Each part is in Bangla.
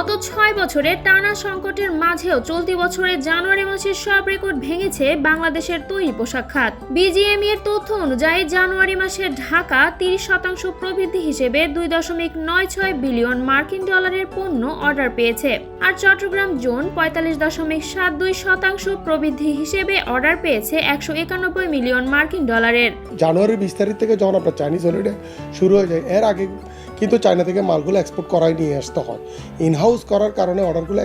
গত ছয় বছরের টানা সংকটের মাঝেও চলতি বছরের জানুয়ারি মাসের সব রেকর্ড ভেঙেছে বাংলাদেশের তৈরি পোশাক খাত। বিজিএমই এর তথ্য অনুযায়ী জানুয়ারি মাসে ঢাকা তিরিশ শতাংশ প্রবৃদ্ধি হিসেবে দুই দশমিক নয় ছয় বিলিয়ন মার্কিন ডলারের পণ্য অর্ডার পেয়েছে। আর চট্টগ্রাম জোন পঁয়তাল্লিশ দশমিক সাত দুই শতাংশ প্রবৃদ্ধি হিসেবে অর্ডার পেয়েছে একশো একানব্বই মিলিয়ন মার্কিন ডলারের। জানুয়ারি বিশ থেকে যখন আপনার চাইনিজ হলিডে শুরু হয়ে যায়, এর আগে কিন্তু চায়না থেকে মালগুলো এক্সপোর্ট করাই নিয়ে আসতে হয়। ইনহাউস করার কারণে অর্ডারগুলো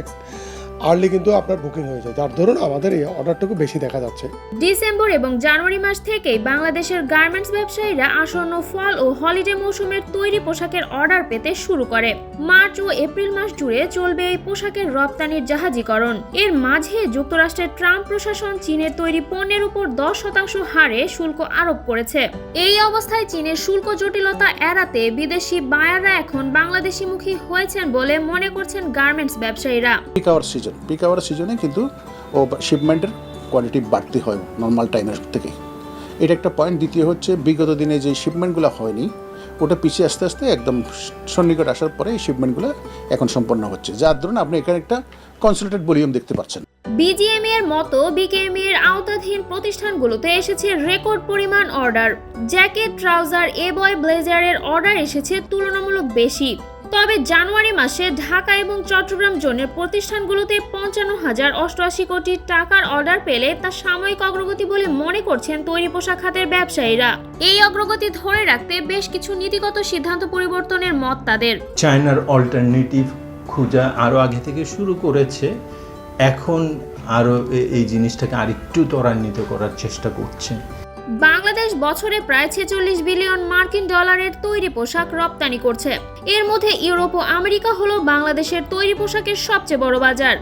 আর্লি কিন্তু আপনার বুকিং হয়ে যায়। যার ধরুন আমাদের এই অর্ডারটুকু বেশি দেখা যাচ্ছে। ডিসেম্বর এবং জানুয়ারি মাস থেকেই বাংলাদেশের গার্মেন্টস ব্যবসায়ীরা আসন্ন ফল ও হলিডে মৌসুমের তৈরি পোশাকের অর্ডার পেতে শুরু করে। মার্চ ও এপ্রিল মাস জুড়ে চলবে এই পোশাকের রপ্তানির জাহাজীকরণ। এর মাঝে যুক্তরাষ্ট্রের ট্রাম্প প্রশাসন চীনের তৈরি পণ্যের উপর দশ শতাংশ হারে শুল্ক আরোপ করেছে। এই অবস্থায় চীনের শুল্ক জটিলতা এড়াতে বিদেশি বায়াররা এখন বাংলাদেশিমুখী হয়েছেন বলে মনে করছেন গার্মেন্টস ব্যবসায়ীরা। সিজন পিক আওয়ার সিজনে কিন্তু ও শিপমেন্টের কোয়ালিটি বাড়তি হয় নর্মাল টাইমের থেকে এটা একটা পয়েন্ট দ্বিতীয় হচ্ছে, বিগত দিনে যে শিপমেন্টগুলো হয়নি, ওটা পিছিয়ে আস্তে আস্তে একদম সন্নিকট আসার পরে এই শিপমেন্টগুলো এখন সম্পন্ন হচ্ছে। যার ধরুন আপনি এখানে একটা কনসেন্ট্রেট ভলিউম দেখতে পাচ্ছেন। বিজিএমই এর মতো বিকেএমই এর আওতাধীন প্রতিষ্ঠানগুলোতে এসেছে রেকর্ড পরিমাণ অর্ডার জ্যাকেট ট্রাউজার এ বয় ব্লেজারের অর্ডার এসেছে তুলনামূলক বেশি। তবে জানুয়ারি মাসে ঢাকা এবং চট্টগ্রাম জোনের প্রতিষ্ঠানগুলোতে পঞ্চান্ন হাজার অষ্টআশি কোটি টাকার অর্ডার পেলে তা সাময়িক অগ্রগতি বলে মনে করছেন তৈরি পোশাক খাতের ব্যবসায়ীরা। এই অগ্রগতি ধরে রাখতে বেশ কিছু নীতিগত সিদ্ধান্ত পরিবর্তনের মত তাদের। চায়নার অল্টারনেটিভ খোঁজা আরও আগে থেকে শুরু করেছে। এখন আরও এই জিনিসটাকে আরেকটু ত্বরান্বিত করার চেষ্টা করছে। বাংলাদেশ বছরে প্রায় ছেচল্লিশ বিলিয়ন মার্কিন ডলারের তৈরি পোশাক রপ্তানি করছে। এর মধ্যে ইউরোপ ও আমেরিকা হলো বাংলাদেশের তৈরি পোশাকের সবচেয়ে বড় বাজার।